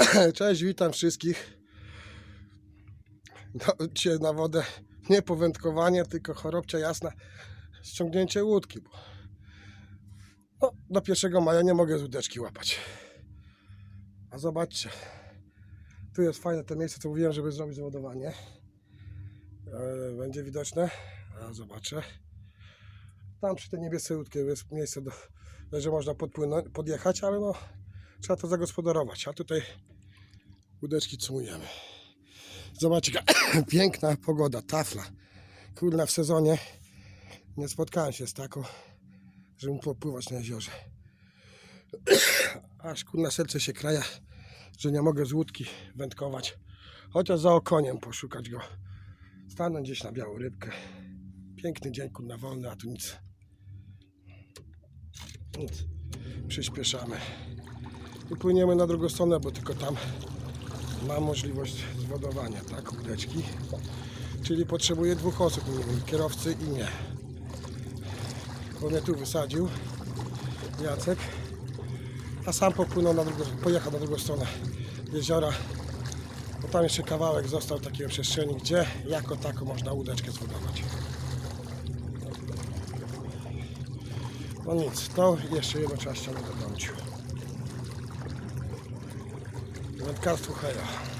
Cześć, witam wszystkich. No, dzisiaj na wodę nie powędkowanie, tylko chorobcia jasna, ściągnięcie łódki. Bo no, do 1 maja nie mogę z łódeczki łapać. A zobaczcie, tu jest fajne to miejsce, co mówiłem, żeby zrobić zawodowanie. E, Będzie widoczne. A zobaczę. Tam przy tej niebieskiej łódki jest miejsce, do, że można podpłynąć, podjechać, ale no trzeba to zagospodarować. A tutaj łódeczki cumujemy. Zobaczcie, piękna pogoda, tafla. Kurna, w sezonie nie spotkałem się z taką, żeby popływać na jeziorze. Aż kurna serce się kraja, że nie mogę z łódki wędkować. Chociaż za okoniem poszukać go. Stanąć gdzieś na białą rybkę. Piękny dzień, kurna wolny, a tu nic. Nic. Przyspieszamy. I płyniemy na drugą stronę, bo tylko tam ma możliwość zwodowania, tak, łódeczki. Czyli potrzebuje dwóch osób, kierowcy i mnie. Bo mnie tu wysadził Jacek, a sam popłynął na drugą, pojechał na drugą stronę jeziora, bo tam jeszcze kawałek został takiej przestrzeni, gdzie jako tako można łódeczkę zbudować. No nic, to jeszcze jedno trzeba ściągnąć do domciu. Alcázar Jara.